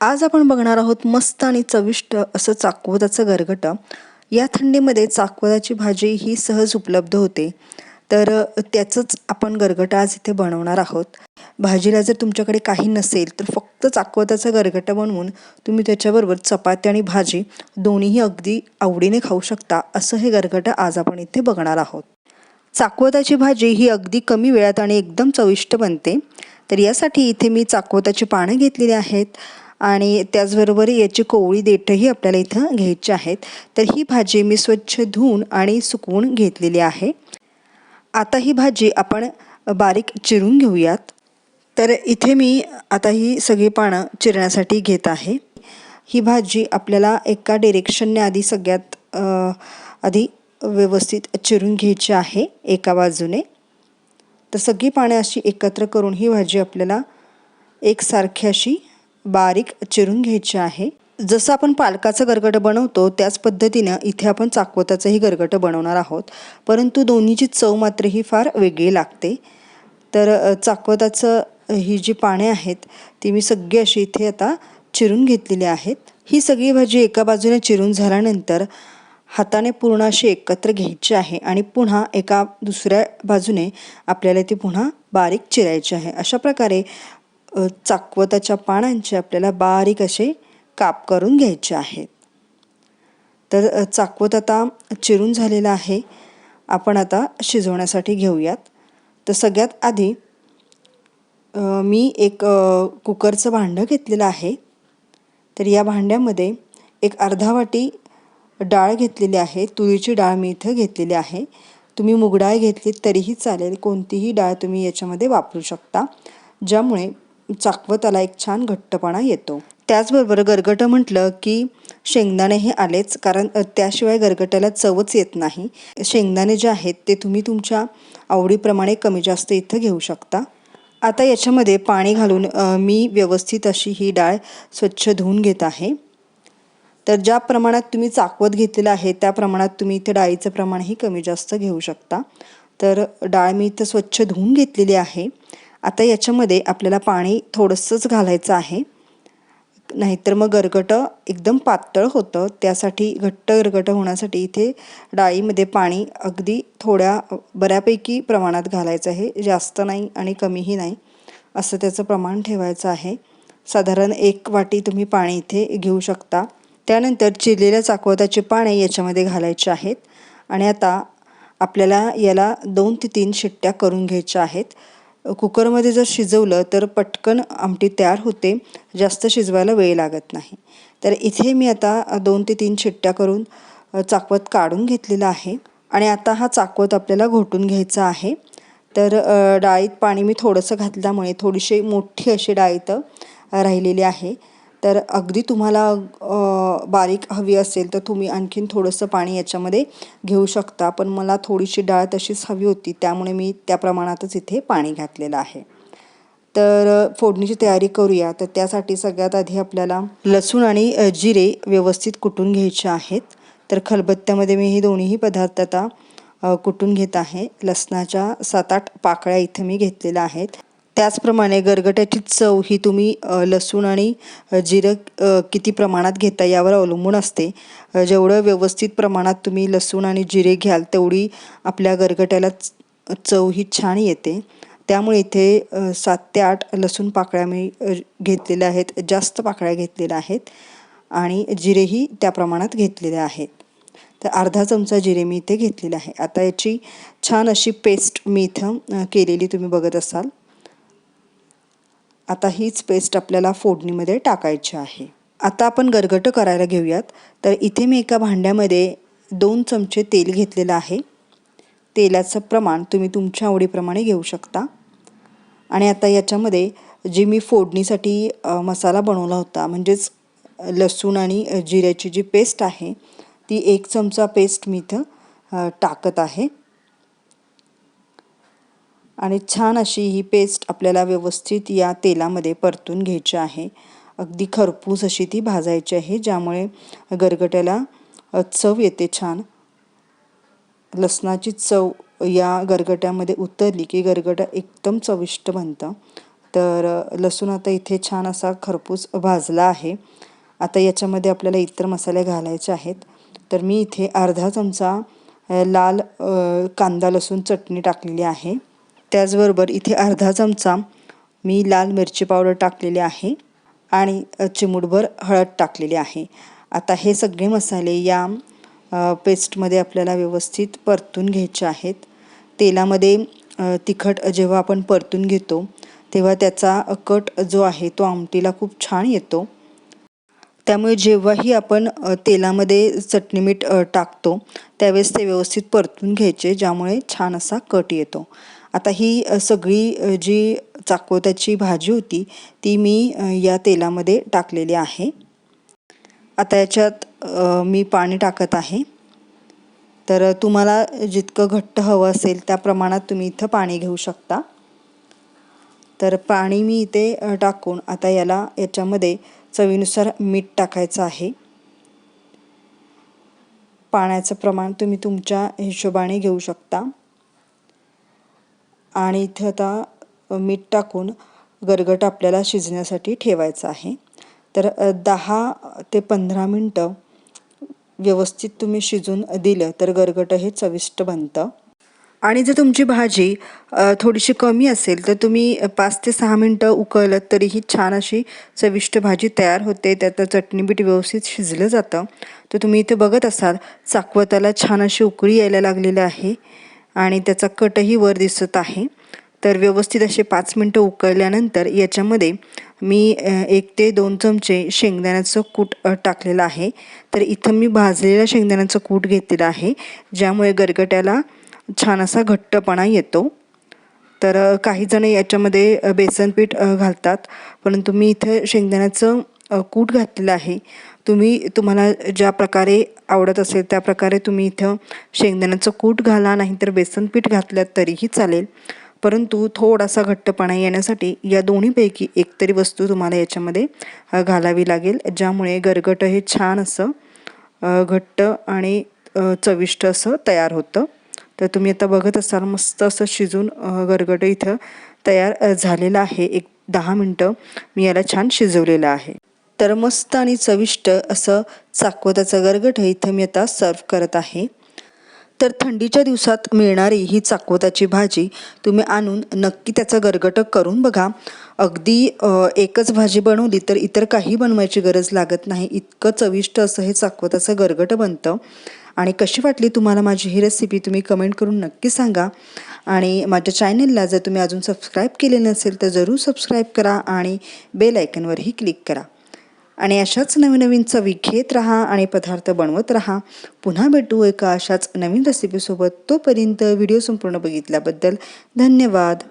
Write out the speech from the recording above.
आज आपण बघणार आहोत मस्त आणि चविष्ट असं चाकवताचं गरगटं. या थंडीमध्ये चाकवताची भाजी ही सहज उपलब्ध होते. तर त्याचंच आपण गरगटं आज इथे बनवणार आहोत. भाजीला जर तुमच्याकडे काही नसेल तर फक्त चाकवताचं गरगटं बनवून तुम्ही त्याच्याबरोबर चपाती आणि भाजी दोन्हीही अगदी आवडीने खाऊ शकता असं हे गरगटं आज आपण इथे बघणार आहोत. चाकवताची भाजी ही अगदी कमी वेळात आणि एकदम चविष्ट बनते. तर यासाठी इथे मी चाकवताची पानं घेतलेली आहेत. आणि त्याचबरोबर याची कोवळी देठही आपल्याला इथं घ्यायची आहेत. तर ही भाजी मी स्वच्छ धुवून आणि सुकवून घेतलेली आहे. आता ही भाजी आपण बारीक चिरून घेऊयात. तर इथे मी आता ही सगळी पानं चिरण्यासाठी घेत आहे. ही भाजी आपल्याला एका डिरेक्शनने आधी सगळ्यात आधी व्यवस्थित चिरून घ्यायची आहे एका बाजूने. तर सगळी पाने अशी एकत्र करून ही भाजी आपल्याला एकसारखी अशी बारीक चिरून घ्यायची आहे. जसं आपण पालकाचं गरगटं बनवतो त्याच पद्धतीनं इथे आपण चाकवताचंही गरगटं बनवणार आहोत. परंतु दोन्हीची चव मात्र ही फार वेगळी लागते. तर चाकवताचं ही जी पाने आहेत ती मी सगळी अशी इथे आता चिरून घेतलेली आहेत. ही सगळी भाजी एका बाजूने चिरून झाल्यानंतर हाताने पूर्ण अशी एकत्र घ्यायची आहे आणि पुन्हा एका दुसऱ्या बाजूने आपल्याला ती पुन्हा बारीक चिरायची आहे. अशा प्रकारे चाकवताच्या पानांचे आपल्याला बारीक असे काप करून घ्यायचे आहेत. तर चाकवत आता चिरून झालेला आहे. आपण आता शिजवण्यासाठी घेऊयात. तर सगळ्यात आधी मी एक कुकरचं भांडं घेतलेलं आहे. तर या भांड्यामध्ये एक अर्धा वाटी डाळ घेतलेली आहे. तुरीची डाळ मी इथं घेतलेली आहे. तुम्ही मुगडाळ घेतली तरीही चालेल. कोणतीही डाळ तुम्ही याच्यामध्ये वापरू शकता. ज्यामुळे चाकवताला एक छान घट्टपणा येतो. त्याचबरोबर गरगटं म्हटलं की शेंगदाणे हे आलेच कारण त्याशिवाय गरगट्याला चवच येत नाही. शेंगदाणे जे आहेत ते तुम्ही तुमच्या आवडीप्रमाणे कमी जास्त इथं घेऊ शकता. आता याच्यामध्ये पाणी घालून मी व्यवस्थित अशी ही डाळ स्वच्छ धुवून घेत आहे. तर ज्या प्रमाणात तुम्ही चाकवत घेतलेलं आहे त्या प्रमाणात तुम्ही इथे डाळीचं प्रमाणही कमी जास्त घेऊ शकता. तर डाळ मी इथं स्वच्छ धुवून घेतलेली आहे. आता याच्यामध्ये आपल्याला पाणी थोडंसंच घालायचं आहे. नाहीतर मग गरगटं एकदम पातळ होतं. त्यासाठी घट्ट गरगटं होण्यासाठी इथे डाळीमध्ये पाणी अगदी थोड्या बऱ्यापैकी प्रमाणात घालायचं आहे. जास्त नाही आणि कमीही नाही. असं त्याचं प्रमाण ठेवायचं आहे. साधारण एक वाटी तुम्ही पाणी इथे घेऊ शकता. त्यानंतर चिरलेल्या चाकवताचे पाने याच्यामध्ये घालायचे आहेत. आणि आता आपल्याला याला दोन ते तीन शिट्ट्या करून घ्यायच्या आहेत. कुकरमध्ये जर शिजवलं तर पटकन आमटी तयार होते. जास्त शिजवायला वेळ लागत नाही. तर इथे मी आता दोन ते तीन शिट्ट्या करून चाकवत काढून घेतलेला आहे. आणि आता हा चाकवत आपल्याला घोटून घ्यायचा आहे. तर डाळीत पाणी मी थोडंसं घातल्यामुळे थोडीशी मोठी अशी डाळीत राहिलेली आहे. तर अगदी तुम्हाला बारीक हवी असेल तर तुम्ही आणखीन थोडंसं पाणी याच्यामध्ये घेऊ शकता. पण मला थोडीशी डाळ तशीच हवी होती. त्यामुळे मी त्या प्रमाणातच इथे पाणी घातलेलं आहे. तर फोडणीची तयारी करूया. तर त्यासाठी सगळ्यात आधी आपल्याला लसूण आणि जिरे व्यवस्थित कुटून घ्यायचे आहेत. तर खलबत्त्यामध्ये मी हे दोन्हीही पदार्थ आता कुटून घेत आहे. लसणाच्या सात आठ पाकळ्या इथे मी घेतलेल्या आहेत. त्याचप्रमाणे गरगट्याची चव ही तुम्ही लसूण आणि जिरं किती प्रमाणात घेता यावर अवलंबून असते. जेवढं व्यवस्थित प्रमाणात तुम्ही लसूण आणि जिरे घ्याल तेवढी आपल्या गरगट्याला च- चव ही छान येते. त्यामुळे इथे सात ते आठ लसूण पाकळ्या मी घेतलेल्या आहेत जास्त पाकळ्या घेतलेल्या आहेत. आणि जिरेही त्या प्रमाणात घेतलेले आहेत. तर अर्धा चमचा जिरे मी इथे घेतलेले आहे. आता याची छान अशी पेस्ट मी इथं केलेली तुम्ही बघत असाल. आता हीच पेस्ट आपल्याला फोडणीमध्ये टाकायची आहे. आता आपण गरगटं करायला घेऊयात. तर इथे मी एका भांड्यामध्ये दोन चमचे तेल घेतलेलं आहे. तेलाचं प्रमाण तुम्ही तुमच्या आवडीप्रमाणे घेऊ शकता. आणि आता याच्यामध्ये जी मी फोडणीसाठी मसाला बनवला होता म्हणजेच लसूण आणि जिऱ्याची जी पेस्ट आहे ती एक चमचा पेस्ट मी इथं टाकत आहे. आणि छान अशी ही पेस्ट आपल्याला व्यवस्थित या तेलामध्ये परतून घ्यायची आहे. अगदी खरपूस अशी ती भाजायची आहे ज्यामुळे गरगट्याला चव येते छान. लसणाची चव या गरगट्यामध्ये उतरली की गरगटा एकदम चविष्ट बनतं. तर लसूण आता इथे छान असा खरपूस भाजला आहे. आता याच्यामध्ये आपल्याला इतर मसाले घालायचे आहेत. तर मी इथे अर्धा चमचा लाल कांदा लसूण चटणी टाकलेली आहे. त्याचबरोबर इथे अर्धा चमचा मी लाल मिरची पावडर टाकलेली आहे आणि चिमूटभर हळद टाकलेली आहे. आता हे सगळे मसाले या पेस्टमध्ये आपल्याला व्यवस्थित परतून घ्यायचे आहेत. तेलामध्ये तिखट जेव्हा आपण परतून घेतो तेव्हा त्याचा कट जो आहे तो आमटीला खूप छान येतो. त्यामुळे जेव्हाही आपण तेलामध्ये चटणी मीठ टाकतो त्यावेळेस ते व्यवस्थित परतून घ्यायचे ज्यामुळे छान असा कट येतो. आता ही सगळी जी चाकोत्याची भाजी होती ती मी या तेलामध्ये टाकलेली आहे. आता याच्यात मी पाणी टाकत आहे. तर तुम्हाला जितकं घट्ट हवं असेल त्या प्रमाणात तुम्ही इथं पाणी घेऊ शकता. तर पाणी मी इथे टाकून आता याला याच्यामध्ये चवीनुसार मीठ टाकायचं आहे. पाण्याचं प्रमाण तुम्ही तुमच्या हिशोबाने घेऊ शकता. आणि इथे आता मीठ टाकून गरगट आपल्याला शिजण्यासाठी ठेवायचं आहे. तर दहा ते पंधरा मिनटं व्यवस्थित तुम्ही शिजून दिलं तर गरगट हे चविष्ट बनतं. आणि जर तुमची भाजी थोडीशी कमी असेल तर तुम्ही पाच ते सहा मिनटं उकळलं तरीही छान अशी चविष्ट भाजी तयार होते. त्यात चटणी बीट व्यवस्थित शिजलं जातं. तर तुम्ही इथे बघत असाल चाकवताला छान अशी उकळी यायला लागलेली आहे. आणि त्याचा कटही वर दिसत आहे. तर व्यवस्थित असे पाच मिनटं उकळल्यानंतर याच्यामध्ये मी एक ते दोन चमचे शेंगदाण्याचं कूट टाकलेलं आहे. तर इथं मी भाजलेल्या शेंगदाण्याचं कूट घेतलेलं आहे ज्यामुळे गरगट्याला छान असा घट्टपणा येतो. तर काही जण याच्यामध्ये बेसन पीठ घालतात परंतु मी इथे शेंगदाण्याचं कूट घातलेलं आहे. तुम्ही तुम्हाला ज्या प्रकारे आवडत असेल त्या प्रकारे तुम्ही इथं शेंगदाण्याचं कूट घाला नाहीतर बेसन पीठ घातलं तरीही चालेल. परंतु थोडासा घट्टपणा येण्यासाठी या दोन्हीपैकी एकतरी वस्तू तुम्हाला याच्यामध्ये घालावी लागेल ज्यामुळे गरगट हे छान असं घट्ट आणि चविष्ट असं तयार होतं. तर तुम्ही आता बघत असाल मस्त असं शिजून गरगट इथं तयार झालेलं आहे. एक दहा मिनटं मी याला छान शिजवलेलं आहे. तर मस्त आणि चविष्ट असं चाकवताचं गरगट हे इथं मी आता सर्व करत आहे. तर थंडीच्या दिवसात मिळणारी ही चाकवताची भाजी तुम्ही आणून नक्की त्याचं गरगट करून बघा. अगदी एकच भाजी बनवली तर इतर काही बनवायची गरज लागत नाही. इतकं चविष्ट असं हे चाकवताचं गरगट बनतं. आणि कशी वाटली तुम्हाला माझी ही रेसिपी तुम्ही कमेंट करून नक्की सांगा. आणि माझ्या चॅनलला जर तुम्ही अजून सबस्क्राईब केले नसेल तर जरूर सबस्क्राईब करा आणि बेल आयकनवरही क्लिक करा. आणि अशाच नवीन नवीन चवी घेत राहा आणि पदार्थ बनवत राहा. पुन्हा भेटू एका अशाच नवीन रेसिपीसोबत तोपर्यंत व्हिडिओ संपूर्ण बघितल्याबद्दल धन्यवाद.